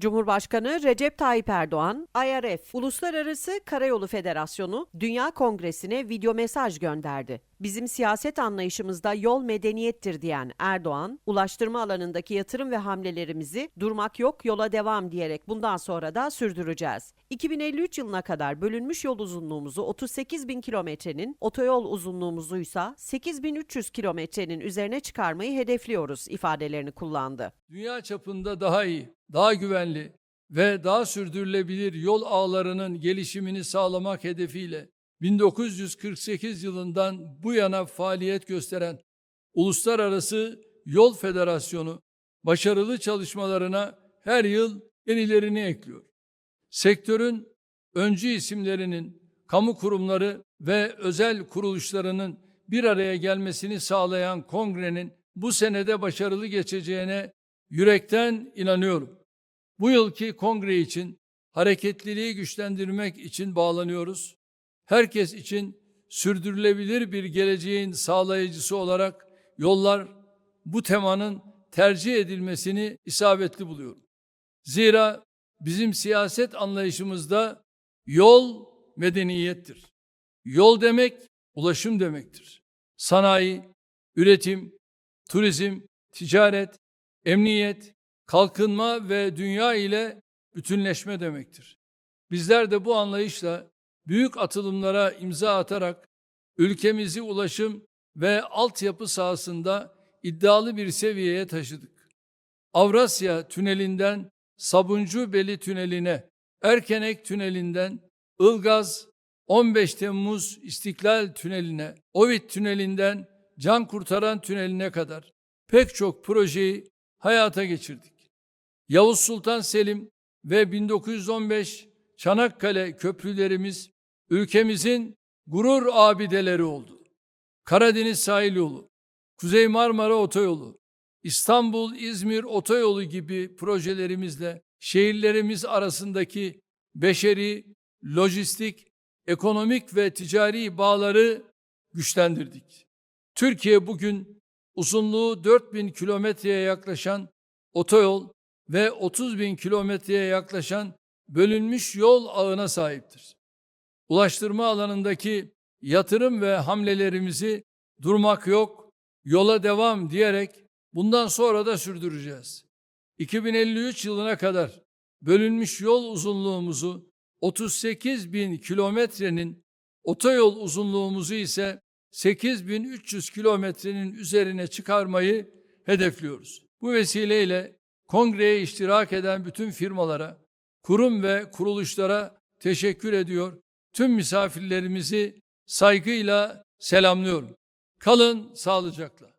Cumhurbaşkanı Recep Tayyip Erdoğan, IRF, Uluslararası Karayolu Federasyonu, Dünya Kongresi'ne video mesaj gönderdi. Bizim siyaset anlayışımızda yol medeniyettir diyen Erdoğan, ulaştırma alanındaki yatırım ve hamlelerimizi durmak yok yola devam diyerek bundan sonra da sürdüreceğiz. 2053 yılına kadar bölünmüş yol uzunluğumuzu 38 bin kilometrenin, otoyol uzunluğumuzu ise 8300 kilometrenin üzerine çıkarmayı hedefliyoruz ifadelerini kullandı. dünya çapında daha iyi, daha güvenli ve daha sürdürülebilir yol ağlarının gelişimini sağlamak hedefiyle 1948 yılından bu yana faaliyet gösteren Uluslararası Yol Federasyonu başarılı çalışmalarına her yıl yenilerini ekliyor. Sektörün öncü isimlerinin, kamu kurumları ve özel kuruluşlarının bir araya gelmesini sağlayan kongrenin bu senede başarılı geçeceğine yürekten inanıyorum. Bu yılki kongre için hareketliliği güçlendirmek için bağlanıyoruz. Herkes için sürdürülebilir bir geleceğin sağlayıcısı olarak yollar bu temanın tercih edilmesini isabetli buluyorum. Zira bizim siyaset anlayışımızda yol medeniyettir. Yol demek ulaşım demektir. Sanayi, üretim, turizm, ticaret, emniyet, kalkınma ve dünya ile bütünleşme demektir. Bizler de bu anlayışla büyük atılımlara imza atarak ülkemizi ulaşım ve altyapı sahasında iddialı bir seviyeye taşıdık. Avrasya Tüneli'nden Sabuncubeli Tüneli'ne, Erkenek Tüneli'nden Ilgaz 15 Temmuz İstiklal Tüneli'ne, Ovid Tüneli'nden Can Kurtaran Tüneli'ne kadar pek çok projeyi hayata geçirdik. Yavuz Sultan Selim ve 1915 Çanakkale köprülerimiz ülkemizin gurur abideleri oldu. Karadeniz Sahil Yolu, Kuzey Marmara Otoyolu, İstanbul-İzmir Otoyolu gibi projelerimizle şehirlerimiz arasındaki beşeri, lojistik, ekonomik ve ticari bağları güçlendirdik. Türkiye bugün uzunluğu 4000 kilometreye yaklaşan otoyol ve 30 bin kilometreye yaklaşan bölünmüş yol ağına sahiptir. Ulaştırma alanındaki yatırım ve hamlelerimizi durmak yok, yola devam diyerek bundan sonra da sürdüreceğiz. 2053 yılına kadar bölünmüş yol uzunluğumuzu 38 bin kilometrenin, otoyol uzunluğumuzu ise 8300 kilometrenin üzerine çıkarmayı hedefliyoruz. Bu vesileyle kongreye iştirak eden bütün firmalara, kurum ve kuruluşlara teşekkür ediyor. Tüm misafirlerimizi saygıyla selamlıyorum. Kalın sağlıcakla.